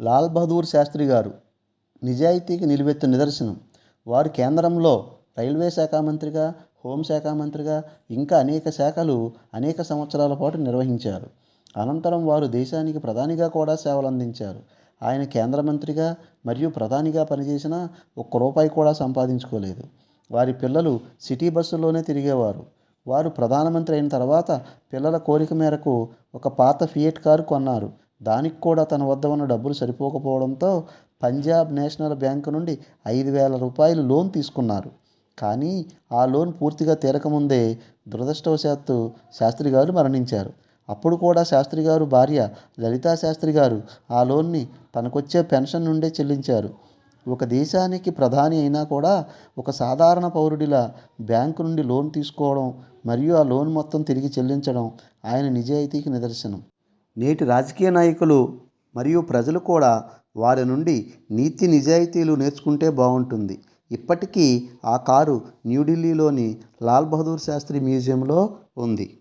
లాల్ బహదూర్ శాస్త్రి గారు నిజాయితీకి నిలువెత్తు నిదర్శనం. వారు కేంద్రంలో రైల్వే శాఖ మంత్రిగా హోంశాఖ మంత్రిగా ఇంకా అనేక శాఖలు అనేక సంవత్సరాల పాటు నిర్వహించారు. అనంతరం వారు దేశానికి ప్రధానిగా కూడా సేవలు అందించారు ఆయన కేంద్ర మంత్రిగా మరియు ప్రధానిగా పనిచేసిన ఒక్క రూపాయి కూడా సంపాదించుకోలేదు. వారి పిల్లలు సిటీ బస్సుల్లోనే తిరిగేవారు. వారు ప్రధానమంత్రి అయిన తర్వాత పిల్లల కోరిక మేరకు ఒక పాత ఫియట్ కారు కొన్నారు. దానికి కూడా తన వద్ద ఉన్న డబ్బులు సరిపోకపోవడంతో పంజాబ్ నేషనల్ బ్యాంక్ నుండి ఐదు వేల రూపాయలు లోన్ తీసుకున్నారు. కానీ ఆ లోన్ పూర్తిగా తీరకముందే దురదృష్టవశాత్తు శాస్త్రి గారు మరణించారు. అప్పుడు కూడా శాస్త్రి గారు భార్య లలితా శాస్త్రి గారు ఆ లోన్ని తనకొచ్చే పెన్షన్ నుండే చెల్లించారు. ఒక దేశానికి ప్రధాని అయినా కూడా ఒక సాధారణ పౌరుడిలా బ్యాంకు నుండి లోన్ తీసుకోవడం మరియు ఆ లోన్ మొత్తం తిరిగి చెల్లించడం ఆయన నిజాయితీకి నిదర్శనం. నేటి రాజకీయ నాయకులు మరియు ప్రజలు కూడా వారి నుండి నీతి నిజాయితీలు నేర్చుకుంటే బాగుంటుంది. ఇప్పటికీ ఆ కారు న్యూఢిల్లీలోని లాల్ బహదూర్ శాస్త్రి మ్యూజియంలో ఉంది.